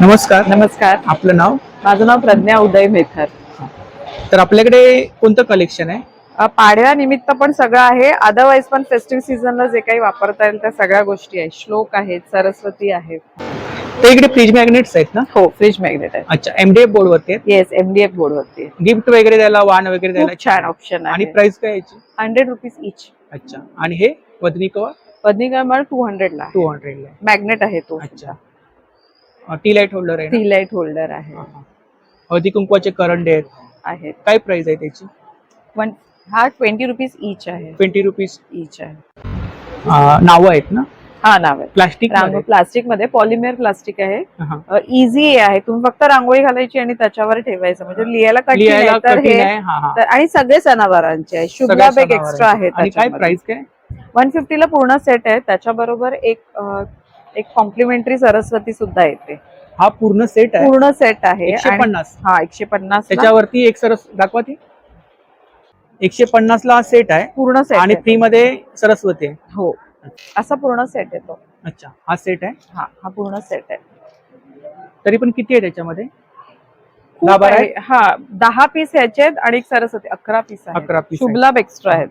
नमस्कार. नमस्कार. आपलं नाव? माझं नाव प्रज्ञा उदय मेथर. तर आपल्याकडे कोणतं कलेक्शन आहे? अ, पाडव्या निमित्त पण सगळं आहे. अदरवाईज पण फेस्टिव्ह सीझनला जे काही वापरता येईल त्या सगळ्या गोष्टी आहेत. श्लोक आहेत सरस्वती आहेत. तर इकडे फ्रीज मॅग्नेट्स आहेत ना? हो फ्रीज मॅग्नेट आहे अच्छा एमडीएफ बोर्ड वरती आहेत? येस एमडीएफ बोर्ड वरती गिफ्ट वगैरे द्यायला वाण वगैरे द्यायला खूप छान ऑप्शन आणि आहे. प्राइस काय याची? हंड्रेड रुपीज इच अच्छा आणि हे? वदनी कवा? पदनिका टू हंड्रेड ला टू हंड्रेड ला. मॅग्नेट आहे तो अच्छा. टी लाइट होल्डर आहे ना? टी लाइट होल्डर आहे. हळदी कुंकवाचे करंडे आहेत. आहेत. काय प्राइस आहे त्याची? वन हा ट्वेंटी रुपीज इच आहे. ट्वेंटी रुपीज इच आहे. नावं आहेत ना? हा नाव आहे प्लास्टिक रांगो प्लास्टिकमध्ये पॉलिमेर प्लास्टिक आहे इझी आहे. तुम्ही फक्त रांगोळी घालायची आणि त्याच्यावर ठेवायचं. म्हणजे लिहायला कठीण आहे. तर हे तर- आणि सगळे सणावारांचे आहे शुभ सगळ्या लाभ एक सणावारांचे. एक्स्ट्रा आहे काय प्राइस काय? वन फिफ्टीला पूर्ण सेट आहे. त्याच्याबरोबर एक अं, एक कॉम्प्लिमेंटरी सरस्वती सुद्धा येते. हा पूर्ण सेट आहे. पूर्ण सेट आहे एकशे आणि- पन्नास. हा एकशे पन्नास त्याच्यावरती एक सरस दाखवा ती. एकशे पन्नास ला हा सेट आहे पूर्ण सेट आणि फ्री मध्ये सरस्वती आहे. हो. असा पूर्ण सेट येतो. अच्छा हा सेट आहे. हा हा पूर्ण सेट आहे. तरी पण किती आहे त्याच्यामध्ये? खूप दहा बारा आहे. हा दहा पीस ह्याचे आहेत आणि एक सरस्वती अकरा पीस अकरा piece शुभ आहेत. लाभ एक्स्ट्रा आहेत.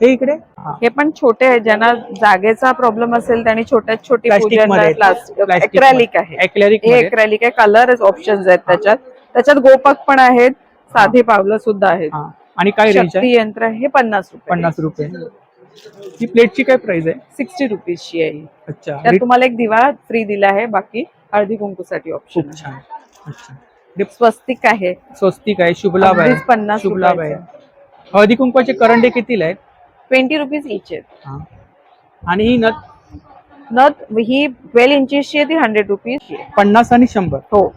हे इकडे? हा. पण छोटे आहेत ज्यांना जागेचा प्रॉब्लेम असेल त्यांनी छोट्यात छोटी एक्रेलिक. आहे. हे. एक्रेलिक आहे कलर ऑप्शन्स आहेत त्याच्यात. त्याच्यात गोपक पण आहेत साधे पावलं सुद्धा आहेत. आणि काय रेंज शक्ती आहे यंत्र आहे हे पन्नास रुपये पन्नास रुपये. ही प्लेटची काय प्राइस आहे? सिक्स्टी रुपीजची आहे. अच्छा. त्यात तुम्हाला एक दिवा फ्री दिला आहे बाकी हळदी कुंकूसाठी ऑप्शन अच्छा. स्वस्तिक आहे. स्वस्तिक आहे शुभलाभ आहे पन्नास शुभलाभ आहे हळदी कुंकवाचे करंडे कितीला आहेत? ट्वेंटी रुपीज इच आहेत. हा. आणि ही नथ? नथ ही ट्वेल्व इंचेसची आहे ती हंड्रेड रुपीज पन्नास आणि शंभर. हो.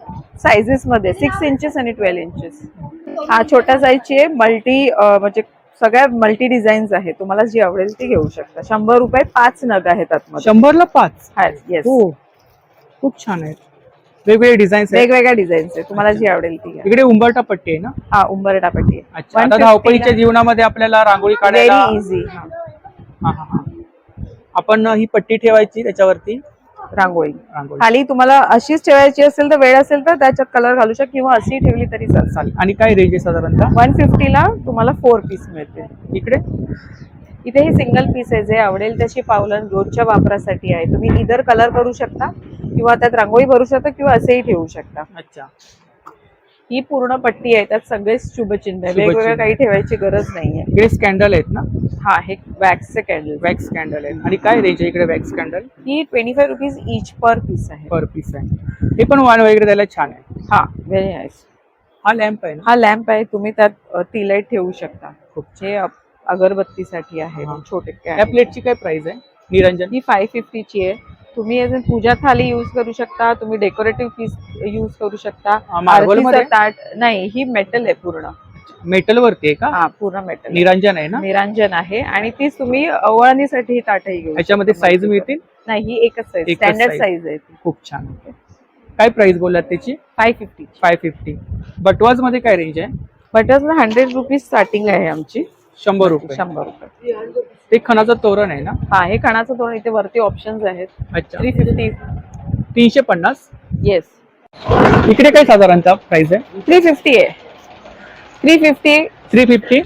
सायझेस मध्ये सिक्स इंचेस आणि ट्वेल्व इंचेस हा छोट्या साईजची आहे मल्टी म्हणजे सगळ्या मल्टी डिझाईन्स आहे तुम्हाला जी आवडेल ती घेऊ शकता. शंभर रुपये पाच नग आहेत आतमध्ये. शंभरला पाच? येस हो. खूप छान आहेत. वेगवेगळे डिझाईन्स आहेत. वेगवेगळ्या डिझाईन्स आहे तुम्हाला जी आवडेल ती घ्या. इकडे उंबरटा पट्टी आहे ना? हा उंबरटा पट्टी अच्छा आता धावपळीच्या जीवनामध्ये आपल्याला रांगोळी काढायला व्हेरी इझी हा, हा, हा. आपण ही पट्टी ठेवायची त्याच्यावरती? रांगोळी. रांगोळी. खाली तुम्हाला अशीच ठेवायची असेल तर वेळ असेल तर त्याच्यात कलर घालू शकता किंवा अशी ठेवली तरी चालेल. आणि काय रेंज आहे साधारणतः? वन फिफ्टीला तुम्हाला फोर पीस मिळते इकडे? इथे हे सिंगल पीस आहे. जे आवडेल त्याची पावलं रोजच्या वापरासाठी आहे. तुम्ही इधर कलर करू शकता किंवा त्यात रांगोळी भरू शकता किंवा असेही ठेवू शकता. अच्छा. ही पूर्ण पट्टी आहे त्यात सगळेच शुभचिन्ह आहे. शुभचिन्ह. वेगवेगळं काही ठेवायची गरज नाहीये. इकडे स्कॅन्डल आहेत ना? हा हे वॅक्सचे कॅन्डल वॅक्स कॅन्डल आहेत. आणि काय रेंज आहे इकडे वॅक्स कॅन्डल ही twenty five rupees each per piece आहे. पर पीस आहे. हे पण वाण वगैरे द्यायला छान आहे. हा व्हेरी नाईस हा लॅम्प आहे ना? हा लॅम्प आहे. तुम्ही त्यात ती लाइट ठेवू शकता. खूप हे अगरबत्तीसाठी आहे. हा. छोटे या candle. प्लेटची काय प्राइस आहे? निरंजन? ही फाय फिफ्टीची आहे. तुम्ही एज पूजा थाली यूज करू शकता तुम्ही डेकोरेटिव्ह पीस यूज करू शकता? ताट नाही ही मेटल आहे पूर्ण. मेटल वरती आहे का? हा पूर्ण मेटल निरंजन आहे ना? निरांजन आहे. आणि तीच तुम्ही वळणीसाठी ही ताटही घेऊ याच्यामध्ये. साईज मिळतील? नाही ही एकच साईज स्टँडर्ड. साईज आहे ती. खूप छान. काय प्राइस बोललात त्याची? फाय फिफ्टी फाय फिफ्टी बटवाजमध्ये काय रेंज आहे? बटर्स हंड्रेड रुपीज स्टार्टिंग आहे आमची. शंभर रुपये. शंभर रुपये. ते खणाचं तोरण आहे ना? हा हे खाण्याचं थोडं इथे वरती ऑप्शन्स आहेत. अच्छा. थ्री फिफ्टी तीनशे पन्नास? येस इकडे काय साधारणतः प्राइस आहे? थ्री फिफ्टी आहे. थ्री फिफ्टी थ्री फिफ्टी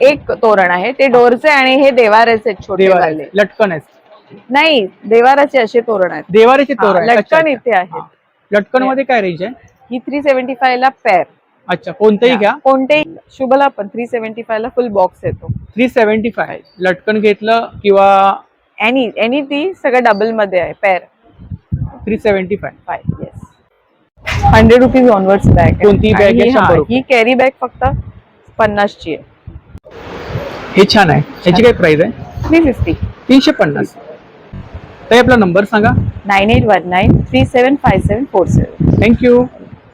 एक तोरण आहे. ते डोरचे आणि हे देवाऱ्याचे आहेत छोटे वाले. लटकन आहे नाही देवाराचे असे तोरण आहेत. देवारीचे हा, तोरण आहे. अच्छा, लटकन अच्छा. इथे आहेत. हा. लटकनमध्ये काय रेंज आहे? ही थ्री सेव्हन्टी फाय ला पेअर अच्छा कोणतंही घ्या. कोणतेही शुभला पण थ्री सेव्हन्टी फाय ला फुल बॉक्स येतो. थ्री सेव्हन्टी फाय लटकन घेतलं किंवा एनी एनी ती सगळं डबलमध्ये आहे pair three seventy five five yes hundred rupees onwards bag कोणतीही bag आहे शंभर रुपये. ही कॅरी बॅग फक्त पन्नासची आहे. हे छान आहे. याची काय प्राइस आहे? थ्री फिफ्टी तीनशे पन्नास. तर आपला नंबर सांगा. Nine eight one nine three seven five seven four seven thank you